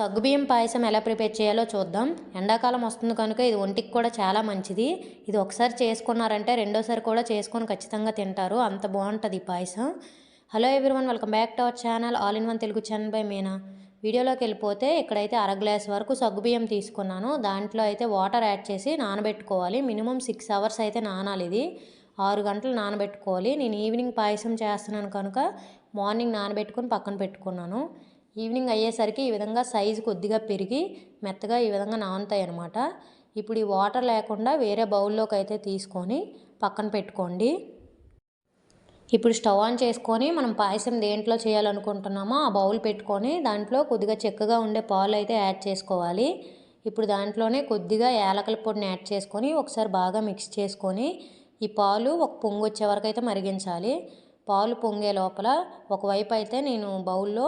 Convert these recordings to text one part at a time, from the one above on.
సగ్గుబియ్యం పాయసం ఎలా ప్రిపేర్ చేయాలో చూద్దాం. ఎండాకాలం వస్తుంది కనుక ఇది ఒంటికి కూడా చాలా మంచిది. ఇది ఒకసారి చేసుకున్నారంటే రెండోసారి కూడా చేసుకొని ఖచ్చితంగా తింటారు. అంత బాగుంటుంది ఈ పాయసం. Hello everyone welcome back to our channel all in one Telugu channel by Meena. వీడియోలోకి వెళ్ళిపోతే ఇక్కడైతే అర గ్లాస్ వరకు సగ్గుబియ్యం తీసుకున్నాను. దాంట్లో అయితే వాటర్ యాడ్ చేసి నానబెట్టుకోవాలి. మినిమం సిక్స్ అవర్స్ అయితే నానాలి ఇది. ఆరు గంటలు నానబెట్టుకోవాలి. నేను ఈవినింగ్ పాయసం చేస్తున్నాను కనుక మార్నింగ్ నానబెట్టుకొని పక్కన పెట్టుకున్నాను. ఈవినింగ్ అయ్యేసరికి ఈ విధంగా సైజు కొద్దిగా పెరిగి మెత్తగా ఈ విధంగా నానుతాయి అనమాట ఇప్పుడు ఈ వాటర్ లేకుండా వేరే బౌల్లోకి అయితే తీసుకొని పక్కన పెట్టుకోండి. ఇప్పుడు స్టవ్ ఆన్ చేసుకొని మనం పాయసం దేంట్లో చేయాలనుకుంటున్నామో ఆ బౌల్ పెట్టుకొని దాంట్లో కొద్దిగా చెక్కగా ఉండే పాలు అయితే యాడ్ చేసుకోవాలి. ఇప్పుడు దాంట్లోనే కొద్దిగా యాలకల పొడిని యాడ్ చేసుకొని ఒకసారి బాగా మిక్స్ చేసుకొని ఈ పాలు ఒక పొంగు వచ్చే వరకు అయితే మరిగించాలి. పాలు పొంగే లోపల ఒకవైపు అయితే నేను బౌల్లో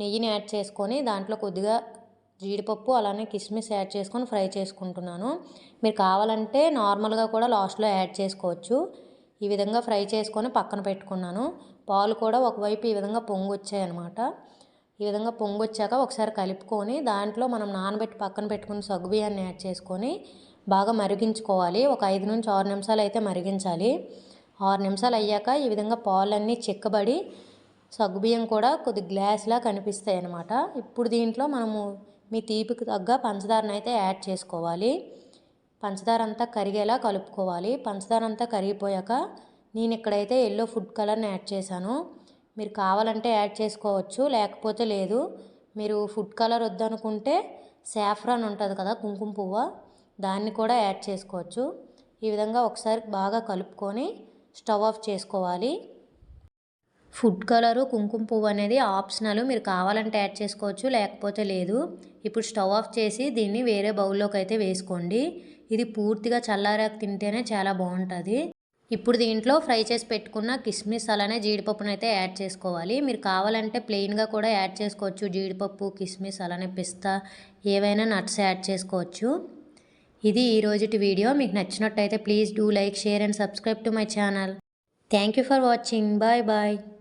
నెయ్యిని యాడ్ చేసుకొని దాంట్లో కొద్దిగా జీడిపప్పు అలానే కిస్మిస్ యాడ్ చేసుకొని ఫ్రై చేసుకుంటున్నాను. మీరు కావాలంటే నార్మల్గా కూడా లాస్ట్లో యాడ్ చేసుకోవచ్చు. ఈ విధంగా ఫ్రై చేసుకొని పక్కన పెట్టుకున్నాను. పాలు కూడా ఒకవైపు ఈ విధంగా పొంగు వచ్చాయన్నమాట ఈ విధంగా పొంగు వచ్చాక ఒకసారి కలుపుకొని దాంట్లో మనం నానబెట్టి పక్కన పెట్టుకుని సగ్గుబియ్యాన్ని యాడ్ చేసుకొని బాగా మరిగించుకోవాలి. ఒక ఐదు నుంచి ఆరు నిమిషాలు అయితే మరిగించాలి. ఆరు నిమిషాలు అయ్యాక ఈ విధంగా పాలన్నీ చిక్కబడి సగ్గుబియ్యం కూడా కొద్ది గ్లాస్లా కనిపిస్తాయి అన్నమాట ఇప్పుడు దీంట్లో మనము మీ తీపికి తగ్గ పంచదారను అయితే యాడ్ చేసుకోవాలి. పంచదార అంతా కరిగేలా కలుపుకోవాలి. పంచదార అంతా కరిగిపోయాక నేను ఇక్కడైతే ఎల్లో ఫుడ్ కలర్ని యాడ్ చేశాను. మీరు కావాలంటే యాడ్ చేసుకోవచ్చు లేకపోతే లేదు. మీరు ఫుడ్ కలర్ వద్దనుకుంటే సాఫ్రాన్ ఉంటుంది కదా కుంకుమ పువ్వు దాన్ని కూడా యాడ్ చేసుకోవచ్చు. ఈ విధంగా ఒకసారి బాగా కలుపుకొని స్టవ్ ఆఫ్ చేసుకోవాలి. ఫుడ్ కలరు కుంకుమ పువ్వు అనేది ఆప్షనల్. మీరు కావాలంటే యాడ్ చేసుకోవచ్చు లేకపోతే లేదు. ఇప్పుడు స్టవ్ ఆఫ్ చేసి దీన్ని వేరే బౌల్లోకి అయితే వేసుకోండి. ఇది పూర్తిగా చల్లారాక తింటేనే చాలా బాగుంటుంది. ఇప్పుడు దీంట్లో ఫ్రై చేసి పెట్టుకున్న కిస్మిస్ అలానే జీడిపప్పును అయితే యాడ్ చేసుకోవాలి. మీరు కావాలంటే ప్లెయిన్గా కూడా యాడ్ చేసుకోవచ్చు. జీడిపప్పు కిస్మిస్ అలానే పిస్తా ఏవైనా నట్స్ యాడ్ చేసుకోవచ్చు. ఇది ఈరోజుటి వీడియో. మీకు నచ్చినట్టయితే please do like share and subscribe to my channel. Thank you for watching. Bye bye.